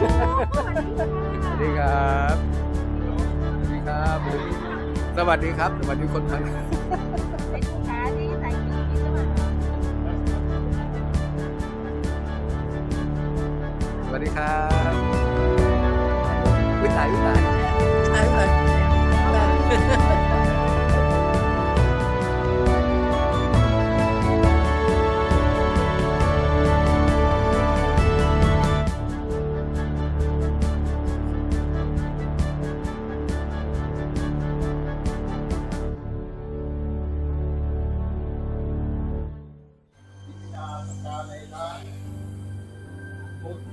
สวัสดีครับ สวัสดีครับ สวัสดีครับ สวัสดีคนไทยเป็นลูกค้าที่ใส่กินกินด้วยสวัสดีครับวิสัยวิสัยวิสัยวิสัย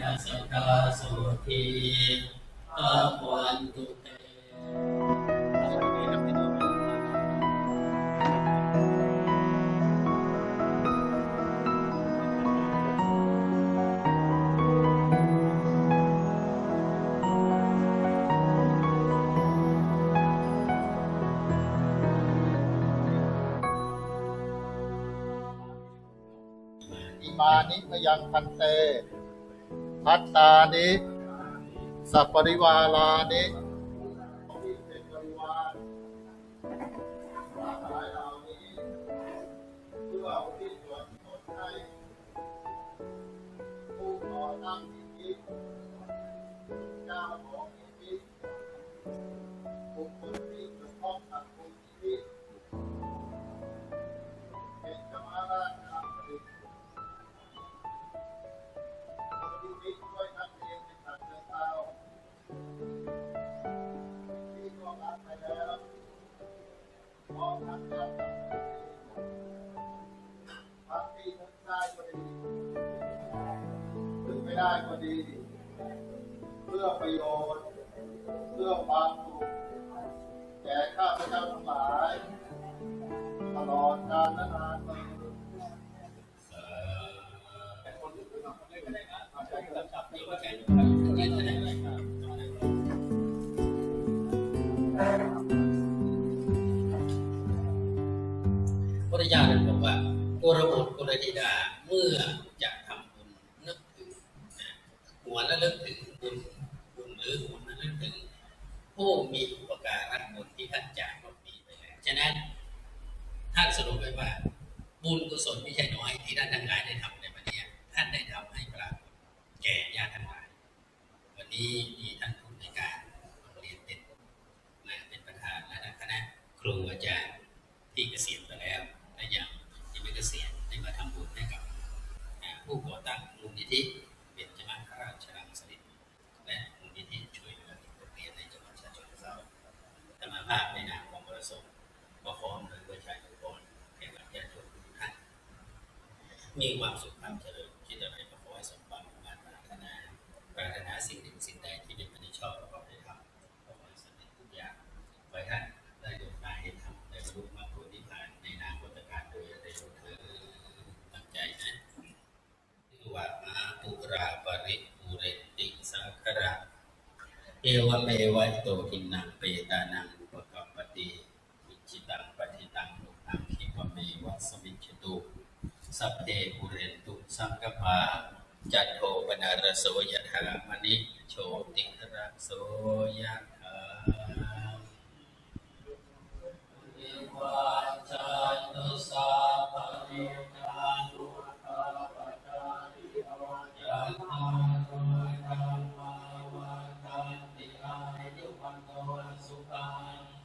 นะสัทธาสุทีอาวันตุเตมานิพยังพันเต พัตตานิ สัปปริวาลานิ ได้ก็ดี เพื่อประโยชน์ เพื่อความสุขแก่ข้าพเจ้าทั้งหลาย ตลอดกาลนานเทอญพุทธเจ้าท่านบอกว่ากุรบุตรกุลธิดาเมื่อจะทำบุญนึกถึงนะ หัวและลึกถึงบุญบุญหรือหัวและลึกถึงผู้มีอุปการะบุญที่ท่านจากเมื่อปีไปแล้วฉะนั้นท่านสรุปไว้ว่า บุญกุศลไม่ใช่น้อยที่ท่านทั้งหลายได้ทำในวันนี้ท่านได้ทำให้ปรากฏแก่ญาติทั้งหลาย วันนี้มีท่านผู้ในการโรงเรียนเป็นนะเป็นประธานและคณะครูอาจารย์ที่เกษียณ มีความสุขความเจริญคิดอะไรก็ขอให้สมความมุ่งมั่นปรารถนาปรารถนาสิ่งหนึ่งสิ่งใดที่เป็นไปในชอบประกอบด้วยธรรมก็ขอให้สำเร็จทุกอย่างขอให้ท่านได้ดวงตาเห็นธรรมได้บรรลุมรรคผลนิพพานในนามพุทธการโดยได้รู้เธอตั้งใจนะที่ว่ามาปุราปริปุเรติสังขระเอวเมวัตโตทินังเปตานังอุปกัปปติวิจิตังปฏิตังลุนังคิปะเมวัสมิจฉตุ สัพเพปุเรนตุสังกปาจัตโทปนารโสยถามณิโชติระโสยถาวิวัชชันตุสัพพะเมตานุภาปจาริโยยัตาโรธรรมาวัฏันติอายุวันโตสุขัง